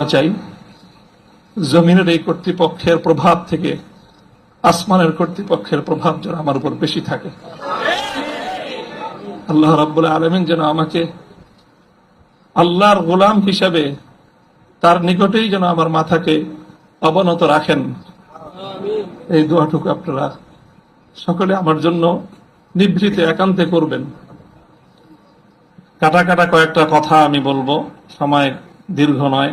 চাই, জমিনের এই কর্তৃপক্ষের প্রভাব থেকে আসমানের কর্তৃপক্ষের প্রভাব যেন আমার উপর বেশি থাকে। আল্লাহ রাব্বুল আলমিন যেন আমাকে আল্লাহর গোলাম হিসাবে তার নিকটেই যেন আমার মাথাকে অবনত রাখেন। এই দোয়াটুকু আপনারা সকলে আমার জন্য নিভৃতে একান্তে করবেন। কাটা কাটা কয়েকটা কথা আমি বলব, সময় দীর্ঘ নয়।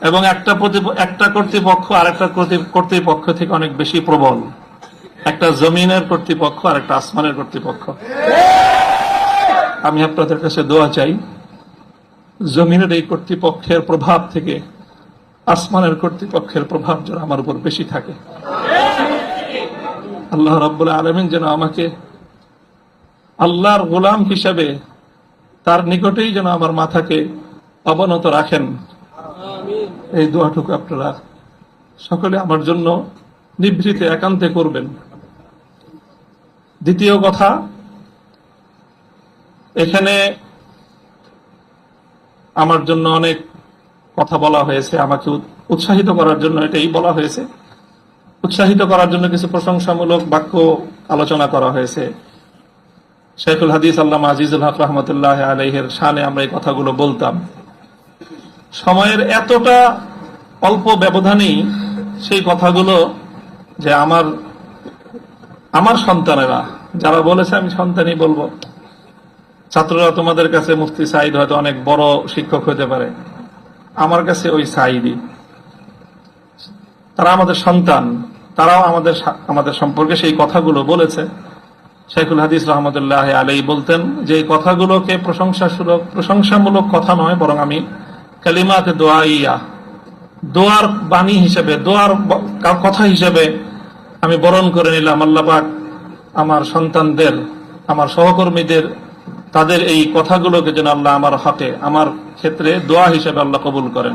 এবং একটা একটা কর্তৃপক্ষ আর একটা কর্তৃপক্ষ থেকে অনেক বেশি প্রবল। একটা জমিনের কর্তৃপক্ষ আর একটা আসমানের কর্তৃপক্ষ। আমি আপনাদের কাছে দোয়া চাই, জমিনের এই কর্তৃপক্ষের প্রভাব থেকে আসমানের কর্তৃপক্ষের প্রভাব যেন আমার উপর বেশি থাকে। আল্লাহ রাব্বুল আলমিন যেন আমাকে আল্লাহর গোলাম হিসাবে তার নিকটেই যেন আমার মাথাকে অবনত রাখেন। এই দোয়াটুকু আপনারা সকলে আমার জন্য নিভৃতে একান্তে করবেন। দ্বিতীয় কথা, এখানে আমার জন্য অনেক কথা বলা হয়েছে, আমাকে উৎসাহিত করার জন্য এটাই বলা হয়েছে। উৎসাহিত করার জন্য কিছু প্রশংসামূলক বাক্য আলোচনা করা হয়েছে। শেখুল হাদিস আল্লাহ আজিজুল হক রহমতুল্লাহ আলহের শানে আমরা এই কথাগুলো বলতাম। সময়ের এতটা অল্প ব্যবধানেই সেই কথাগুলো যে আমার আমার সন্তানেরা, যারা বলেছে আমি সন্তানই বলব, ছাত্ররা তোমাদের কাছে মুফতি সাইদ হয়তো অনেক বড় শিক্ষক হতে পারে। আমার কাছে ওই সাইদই তারা আমাদের সন্তান, তারাও আমাদের আমাদের সম্পর্কে সেই কথাগুলো বলেছে। শেখুল হাদিস রহমতুল্লাহ আলাই বলতেন যে, এই কথাগুলোকে প্রশংসা সুলভ প্রশংসামূলক কথা নয়, বরং আমি কালিমাতে দোয়াইয়া দোয়ার বাণী হিসেবে, দোয়ার কথা হিসেবে আমি বরণ করে নিলাম আল্লাপাক আমার সন্তানদের, আমার সহকর্মীদের, তাদের এই কথাগুলোকে যেন আল্লাহ আমার হাতে, আমার ক্ষেত্রে দোয়া হিসেবে আল্লাহ কবুল করেন।